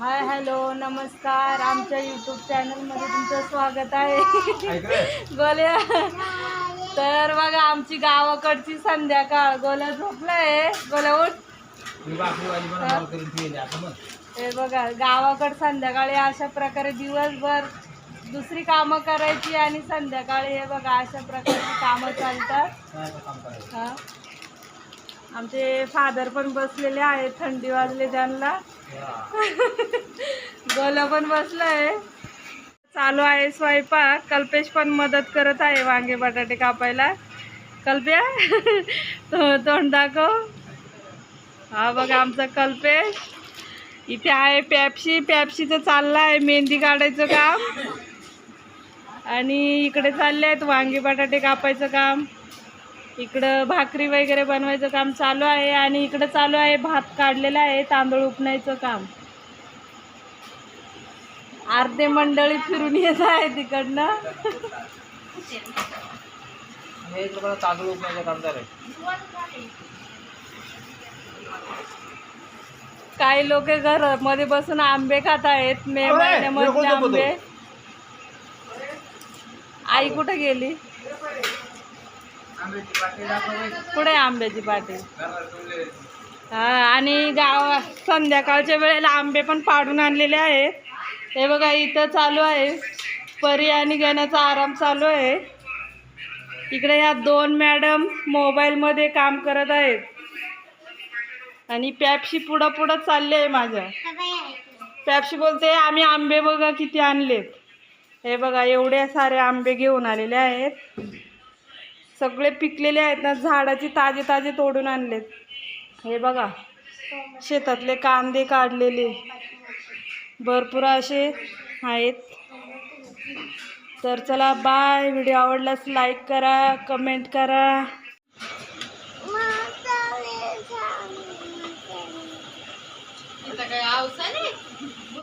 Hi hello नमस्कार. आमच्या YouTube चॅनलमध्ये तुमचं स्वागत आहे. गोल्या. तर बघा आमची गावाकडची संध्याकाळ. गोल्या झोपलाय. गोल्या उठ. हे? बघा गावाकड संध्याकाळी अशा प्रकारे दिवसभर दुसरी कामं करायची आणि संध्याकाळी हे बघा अशा प्रकारची कामं चालतात. हा? आमचे फादर पण बसलेले आहेत थंडी वाजले त्यांना. गोला पण बसलाय. चालू आहे स्वयंपाक. कल्पेश पण मदत करत आहे वांगे बटाटे कापायला. कल्प्या तो तोंड दाखव. हा बघा आमचा कल्पेश. इथे आहे पॅप्सी पॅप्सीचं चाललं आहे मेहंदी काढायचं काम. आणि इकडे चालले आहेत वांगे बटाटे कापायचं काम. इकडं भाकरी वगैरे बनवायचं काम चालू आहे आणि इकडं चालू आहे भात काढलेला आहे तांदूळ उपणायचं काम. अर्धे मंडळी फिरून येत आहे तिकडनं तांदूळ उपण्याचं काम चालू काही लोक घरामध्ये बसून आंबे खात आहेत मे कोणतं आंबे. आई कुठे गेली? कुठे आंब्याची पाटी? हा आणि गाव संध्याकाळच्या वेळेला आंबे पण पाडून आणलेले आहेत. हे बघा इथं चालू आहे. परी आणि गण्याचा आराम चालू आहे. इकडे ह्या दोन मॅडम मोबाईलमध्ये काम करत आहेत. आणि पॅप्सी पुढं पुढं चालले आहे माझ्या पॅप्सी बोलते आम्ही आंबे बघा किती आणलेत. हे बघा एवढे सारे आंबे घेऊन आलेले आहेत. सगळे पिकलेले आहेत ना झाडाचे ताजे ताजे तोडून आणलेत. हे बघा शेतातले कांदे काढलेले. भरपूर असे आहेत. तर चला बाय व्हिडिओ आवडल्यास लाईक करा कमेंट करा. काय